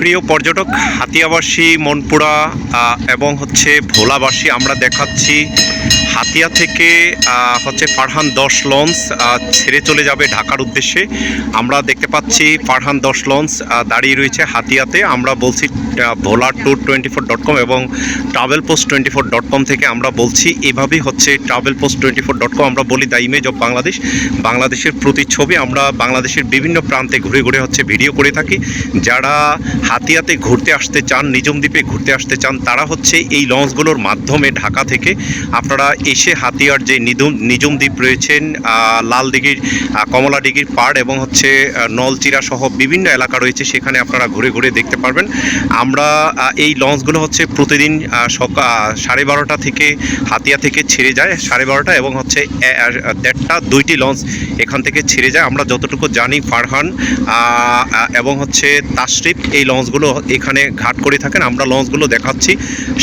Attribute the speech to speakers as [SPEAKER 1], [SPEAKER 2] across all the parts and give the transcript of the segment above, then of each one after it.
[SPEAKER 1] প্রিয় পর্যটক, হাতিয়াবাসী, মনপুরা এবং হচ্ছে ভোলাবাসী, আমরা দেখাচ্ছি। হাতিয়া থেকে হচ্ছে ফারহান দশ লঞ্চ ছেড়ে চলে যাবে ঢাকার উদ্দেশ্যে। আমরা দেখতে পাচ্ছি ফারহান দশ লঞ্চ দাঁড়িয়ে রয়েছে হাতিয়াতে। আমরা বলছি Bhola tour twenty four dot com এবং travel post twenty four dot com থেকে আমরা বলছি, এভাবেই হচ্ছে travel post twenty four dot com, আমরা বলি দ্য ইমেজ অফ বাংলাদেশ। বাংলাদেশের প্রতিচ্ছবি, আমরা বাংলাদেশের বিভিন্ন প্রান্তে ঘুরে ঘুরে হচ্ছে ভিডিও করে থাকি। যারা হাতিয়াতে ঘুরতে আসতে চান নিজম দ্বীপে ঘুরতে আসতে চান তারা হচ্ছে এই লঞ্চগুলোর মাধ্যমে ঢাকা থেকে আপনারা এসে হাতিয়ার যে নিদম নিজম দ্বীপ রয়েছেন আহ, লাল দিঘির আহ, কমলা দিঘির পাড় এবং হচ্ছে নলচিরা সহ বিভিন্ন এলাকা রয়েছে সেখানে আপনারা ঘুরে ঘুরে দেখতে পারবেন। আমরা এই লঞ্চগুলো হচ্ছে প্রতিদিন সকাল সাড়ে বারোটা থেকে হাতিয়া থেকে ছেড়ে যায় সাড়ে বারোটা এবং হচ্ছে দেড়টা দুইটি লঞ্চ এখান থেকে ছেড়ে যায়। আমরা যতটুকু জানি ফারহান এবং হচ্ছে তাশরিফ এই লঞ্চগুলো এখানে ঘাট করে থাকেন, আমরা লঞ্চগুলো দেখাচ্ছি।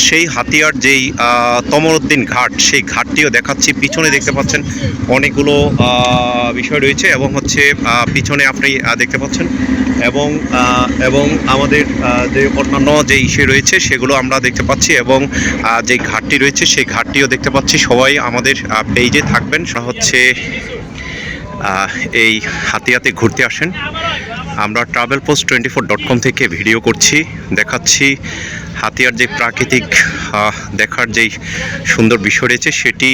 [SPEAKER 1] সেই হাতিয়ার যেই তমরুদ্দিন ঘাট, সেই ঘাটটিও দেখাচ্ছি। পিছনে দেখতে পাচ্ছেন অনেকগুলো বিষয় রয়েছে এবং হচ্ছে পিছনে আপনি দেখতে পাচ্ছেন এবং এবং আমাদের যে অন্যান্য যে ইসে রয়েছে সেগুলো আমরা দেখতে পাচ্ছি এবং যে ঘাটটি রয়েছে সেই ঘাটটিও দেখতে পাচ্ছি। সবাই আমাদের পেজে থাকবেন। হচ্ছে এই হাতিয়াতে ঘুরতে আসেন। আমরা travel post twenty four dot com থেকে ভিডিও করছি, দেখাচ্ছি হাতিয়ার যে প্রাকৃতিক দেখার যেই সুন্দর বিষয় রয়েছে সেটি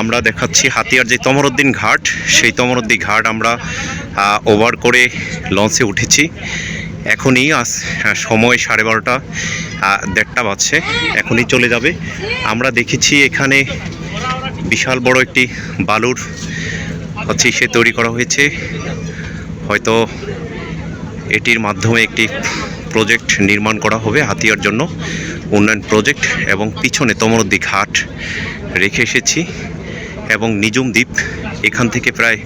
[SPEAKER 1] আমরা দেখাচ্ছি। হাতিয়ার যে তমরুদ্দিন ঘাট, সেই তমরুদ্দিন ঘাট আমরা ওভার করে লঞ্চে উঠেছি। এখনই আজ সময় সাড়ে বারোটা দেড়টা বাজছে, এখনই চলে যাবে। আমরা দেখেছি এখানে বিশাল বড় একটি বালুর, হচ্ছে সে তৈরি করা হয়েছে। হয়তো এটির মাধ্যমে একটি প্রজেক্ট নির্মাণ করা হবে হাতিয়ার জন্য। উন্নয়ন প্রজেক্ট এবং পিছনে তমরদ্দি ঘাট রেখে এসেছি এবং নিজুম দ্বীপ এখান থেকে প্রায়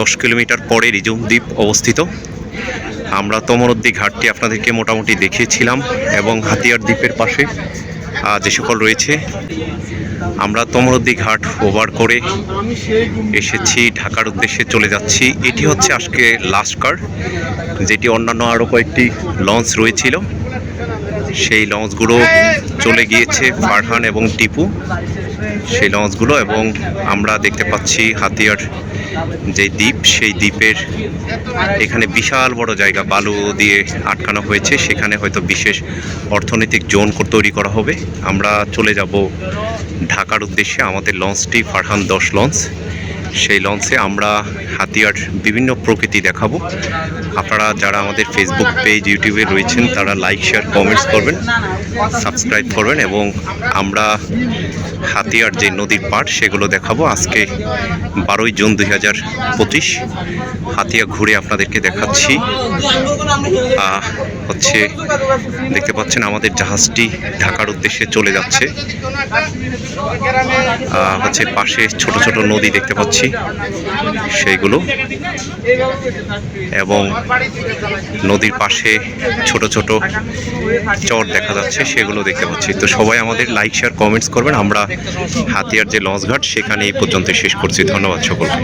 [SPEAKER 1] দশ কিলোমিটার পরে নিজুম দ্বীপ অবস্থিত। আমরা তমরদ্দি ঘাটটি আপনাদেরকে মোটামুটি দেখিয়েছিলাম এবং হাতিয়ার দ্বীপের পাশে যে সকল রয়েছে আমরা তমরদ্দি ঘাট ওভার করে এসেছি ঢাকার উদ্দেশ্যে চলে যাচ্ছি। এটি হচ্ছে আজকে লাস্ট কার যেটি অন্যান্য আরও কয়েকটি লঞ্চ রয়েছিল। সেই লঞ্চগুলো চলে গিয়েছে, ফারহান এবং টিপু। সেই লঞ্চগুলো এবং আমরা দেখতে পাচ্ছি হাতিয়ার যে দ্বীপ, সেই দ্বীপের এখানে বিশাল বড় জায়গা, বালু দিয়ে আটকানো হয়েছে। সেখানে হয়তো বিশেষ অর্থনৈতিক জোন তৈরি করা হবে। আমরা চলে যাব ঢাকার উদ্দেশ্যে, আমাদের লঞ্চটি ফারহান দশ লঞ্চ। সেই লঞ্চে আমরা হাতিয়ার বিভিন্ন প্রকৃতি দেখাবো। আপনারা যারা আমাদের ফেসবুক পেজ ইউটিউবে রয়েছেন, তারা লাইক শেয়ার কমেন্টস করবেন সাবস্ক্রাইব করবেন এবং আমরা হাতিয়ার যে নদীর পাড়, সেগুলো দেখাবো আজকে বারোই জুন দুই হাজার পঁচিশ। হাতিয়া ঘুরে আপনাদেরকে দেখাচ্ছি। হচ্ছে দেখতে পাচ্ছেন আমাদের জাহাজটি ঢাকার উদ্দেশ্যে চলে যাচ্ছে। হচ্ছে পাশে ছোট ছোট নদী দেখতে পাচ্ছি, সেইগুলো। এবং নদীর পাশে ছোট ছোট চর দেখা যাচ্ছে, সেগুলো দেখতে পাচ্ছি। তো সবাই আমাদের লাইক শেয়ার কমেন্টস করবেন। আমরা হাতিয়ার যে লঞ্চ ঘাট সেখানে এই পর্যন্ত শেষ করছি। ধন্যবাদ সকলকে।